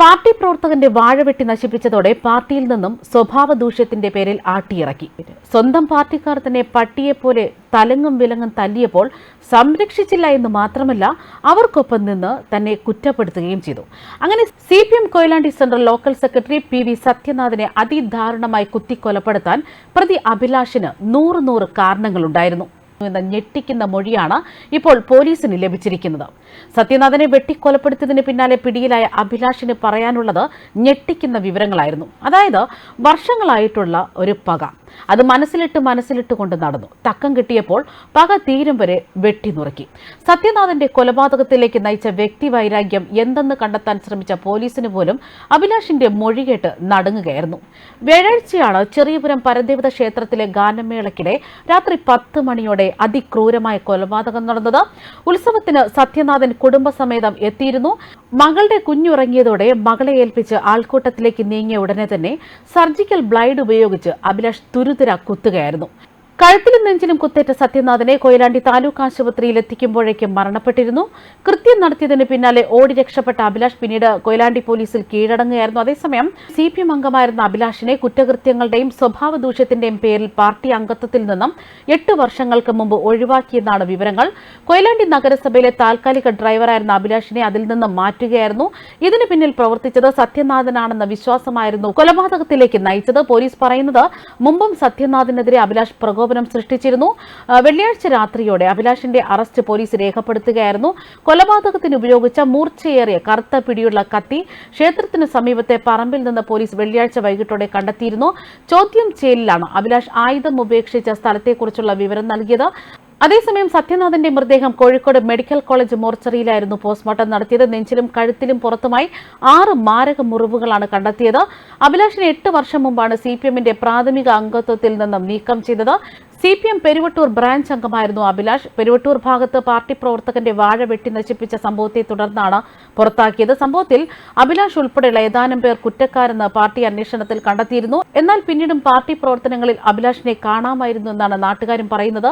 Party പ്രവർത്തകന്റെ വാഴ വെട്ടി നശിപ്പിച്ചതോടെ പാർട്ടിയിൽ നിന്നും സ്വഭാവ ദൂഷ്യത്തിന്റെ പേരിൽ ആട്ടിയിറക്കി. സ്വന്തം പാർട്ടിക്കാർ തന്നെ പട്ടിയെപ്പോലെ തലങ്ങും വിലങ്ങും തല്ലിയപ്പോൾ സംരക്ഷിച്ചില്ല എന്ന് മാത്രമല്ല അവർക്കൊപ്പം നിന്ന് തന്നെ കുറ്റപ്പെടുത്തുകയും ചെയ്തു. അങ്ങനെ C P M Koyilandy central local secretary P V സത്യനാഥിനെ അതിദാരുണമായി കുത്തിക്കൊലപ്പെടുത്താൻ പ്രതി അഭിലാഷിന് നൂറ് നൂറ് കാരണങ്ങളുണ്ടായിരുന്നു. എന്ന ഞെട്ടിക്കുന്ന മൊഴിയാണ് ഇപ്പോൾ പോലീസിന് ലഭിച്ചിരിക്കുന്നത്. സത്യനാഥനെ വെട്ടിക്കൊലപ്പെടുത്തിയതിന് പിന്നാലെ പിടിയിലായ അഭിലാഷിന് പറയാനുള്ളത് ഞെട്ടിക്കുന്ന വിവരങ്ങളായിരുന്നു. അതായത് വർഷങ്ങളായിട്ടുള്ള ഒരു പക. അത് മനസ്സിലിട്ട് മനസ്സിലിട്ട് കൊണ്ട് നടന്നു. തക്കം കിട്ടിയപ്പോൾ പക തീരും വരെ വെട്ടിനുറുക്കി സത്യനാഥന്റെ കൊലപാതകത്തിലേക്ക് നയിച്ച വ്യക്തി വൈരാഗ്യം എന്തെന്ന് കണ്ടെത്താൻ ശ്രമിച്ച പോലീസിന് പോലും അഭിലാഷിന്റെ മൊഴി കേട്ട് നടുങ്ങുകയായിരുന്നു. വ്യാഴാഴ്ചയാണ് ചെറിയപുരം പരദേവത ക്ഷേത്രത്തിലെ ഗാനമേളയ്ക്കിടെ രാത്രി പത്ത് മണിയോടെ അതിക്രൂരമായ കൊലപാതകം നടന്നത് ഉത്സവത്തിന് സത്യനാഥൻ കുടുംബസമേതം എത്തിയിരുന്നു. മകളുടെ കുഞ്ഞുറങ്ങിയതോടെ മകളെ ഏൽപ്പിച്ച് ആൾക്കൂട്ടത്തിലേക്ക് നീങ്ങിയ ഉടനെ തന്നെ സർജിക്കൽ ബ്ലൈഡ് ഉപയോഗിച്ച് അഭിലാഷ് തുരുതുര കുത്തുകയായിരുന്നു. കഴുത്തിലും നെഞ്ചിലും കുത്തേറ്റ സത്യനാഥനെ കൊയിലാണ്ടി താലൂക്ക് ആശുപത്രിയിൽ എത്തിക്കുമ്പോഴേക്കും മരണപ്പെട്ടിരുന്നു. കൃത്യം നടത്തിയതിന് പിന്നാലെ ഓടി രക്ഷപ്പെട്ട അഭിലാഷ് പിന്നീട് കൊയിലാണ്ടി പോലീസിൽ കീഴടങ്ങുകയായിരുന്നു. അതേസമയം സി പി എം അംഗമായിരുന്ന അഭിലാഷിനെ കുറ്റകൃത്യങ്ങളുടെയും സ്വഭാവ ദൂഷ്യത്തിന്റെയും പേരിൽ പാർട്ടി അംഗത്വത്തിൽ നിന്നും എട്ട് വർഷങ്ങൾക്ക് മുമ്പ് ഒഴിവാക്കിയെന്നാണ് വിവരങ്ങൾ. കൊയിലാണ്ടി നഗരസഭയിലെ താൽക്കാലിക ഡ്രൈവറായിരുന്ന അഭിലാഷിനെ അതിൽ നിന്നും മാറ്റുകയായിരുന്നു. ഇതിന് പിന്നിൽ പ്രവർത്തിച്ചത് സത്യനാഥനാണെന്ന വിശ്വാസമായിരുന്നു കൊലപാതകത്തിലേക്ക് നയിച്ചത്. പോലീസ് പറയുന്നത് മുമ്പും സത്യനാഥിനെതിരെ അഭിലാഷ് പ്രകോപനം സൃഷ്ടിച്ചിരുന്നു. ആ, വെള്ളിയാഴ്ച രാത്രിയോടെ അഭിലാഷിന്റെ അറസ്റ്റ് പോലീസ് രേഖപ്പെടുത്തുകയായിരുന്നു. കൊലപാതകത്തിന് ഉപയോഗിച്ച മൂർച്ചയേറിയ കറുത്ത പിടിയുള്ള കത്തി ക്ഷേത്രത്തിന് സമീപത്തെ പറമ്പിൽ നിന്ന് പോലീസ് വെള്ളിയാഴ്ച വൈകിട്ടോടെ കണ്ടെത്തിയിരുന്നു. ചോദ്യം ചെയ്യലിലാണ് അഭിലാഷ് ആയുധം ഉപേക്ഷിച്ച സ്ഥലത്തെക്കുറിച്ചുള്ള വിവരം നൽകിയത്. അതേസമയം സത്യനാഥന്റെ മൃതദേഹം കോഴിക്കോട് മെഡിക്കൽ കോളേജ് മോർച്ചറിയിലായിരുന്നു പോസ്റ്റ്മോർട്ടം നടത്തിയത്. നെഞ്ചിലും കഴുത്തിലും പുറത്തുമായി ആറ് മാരക മുറിവുകളാണ് കണ്ടെത്തിയത്. അഭിലാഷിനെ എട്ട് വർഷം മുമ്പാണ് സി പ്രാഥമിക അംഗത്വത്തിൽ നിന്നും നീക്കം ചെയ്തത്. C P M Peruvattoor branch അംഗമായിരുന്നു അഭിലാഷ്. പെരുവട്ടൂർ ഭാഗത്ത് പാർട്ടി പ്രവർത്തകന്റെ വാഴ വെട്ടി നശിപ്പിച്ച സംഭവത്തെ തുടർന്നാണ് പുറത്താക്കിയത്. സംഭവത്തിൽ അഭിലാഷ് ഉൾപ്പെടെയുള്ള ഏതാനും പേർ കുറ്റക്കാരെന്ന് പാർട്ടി അന്വേഷണത്തിൽ കണ്ടെത്തിയിരുന്നു. എന്നാൽ പിന്നീടും പാർട്ടി പ്രവർത്തനങ്ങളിൽ അഭിലാഷിനെ കാണാമായിരുന്നു എന്നാണ് നാട്ടുകാരും പറയുന്നത്.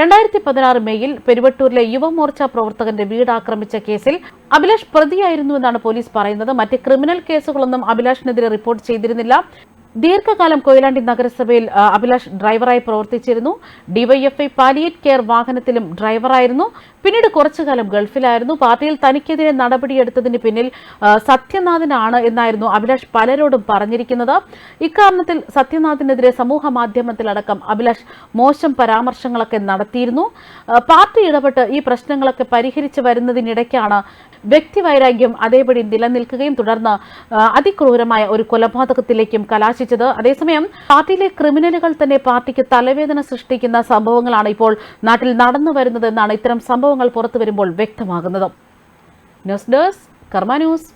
രണ്ടായിരത്തി പതിനാറ് മെയ്യിൽ പെരുവട്ടൂരിലെ യുവമോർച്ച പ്രവർത്തകന്റെ വീട് ആക്രമിച്ച കേസിൽ അഭിലാഷ് പ്രതിയായിരുന്നു എന്നാണ് പോലീസ് പറയുന്നത്. മറ്റ് ക്രിമിനൽ കേസുകളൊന്നും അഭിലാഷിനെതിരെ റിപ്പോർട്ട് ചെയ്തിരുന്നില്ല. ദീർഘകാലം കൊയിലാണ്ടി നഗരസഭയിൽ അഭിലാഷ് ഡ്രൈവറായി പ്രവർത്തിച്ചിരുന്നു. ഡിവൈഎഫ്ഐ പാലിയേറ്റ് കെയർ വാഹനത്തിലും ഡ്രൈവറായിരുന്നു. പിന്നീട് കുറച്ചുകാലം ഗൾഫിലായിരുന്നു. പാർട്ടിയിൽ തനിക്കെതിരെ നടപടിയെടുത്തതിന് പിന്നിൽ സത്യനാഥനാണ് എന്നായിരുന്നു അഭിലാഷ് പലരോടും പറഞ്ഞിരിക്കുന്നത്. ഇക്കാരണത്തിൽ സത്യനാഥിനെതിരെ സമൂഹ മാധ്യമത്തിലടക്കം അഭിലാഷ് മോശം പരാമർശങ്ങളൊക്കെ നടത്തിയിരുന്നു. പാർട്ടി ഇടപെട്ട് ഈ പ്രശ്നങ്ങളൊക്കെ പരിഹരിച്ചു വരുന്നതിനിടയ്ക്കാണ് വ്യക്തിവൈരാഗ്യം അതേപടി നിലനിൽക്കുകയും തുടർന്ന് അതിക്രൂരമായ ഒരു കൊലപാതകത്തിലേക്കും കലാശിച്ചത്. അതേസമയം പാർട്ടിയിലെ ക്രിമിനലുകൾ തന്നെ പാർട്ടിക്ക് തലവേദന സൃഷ്ടിക്കുന്ന സംഭവങ്ങളാണ് ഇപ്പോൾ നാട്ടിൽ നടന്നു വരുന്നതെന്നാണ് ഇത്തരം സംഭവങ്ങൾ പുറത്തു വരുമ്പോൾ വ്യക്തമാകുന്നത്. News desk Karma news.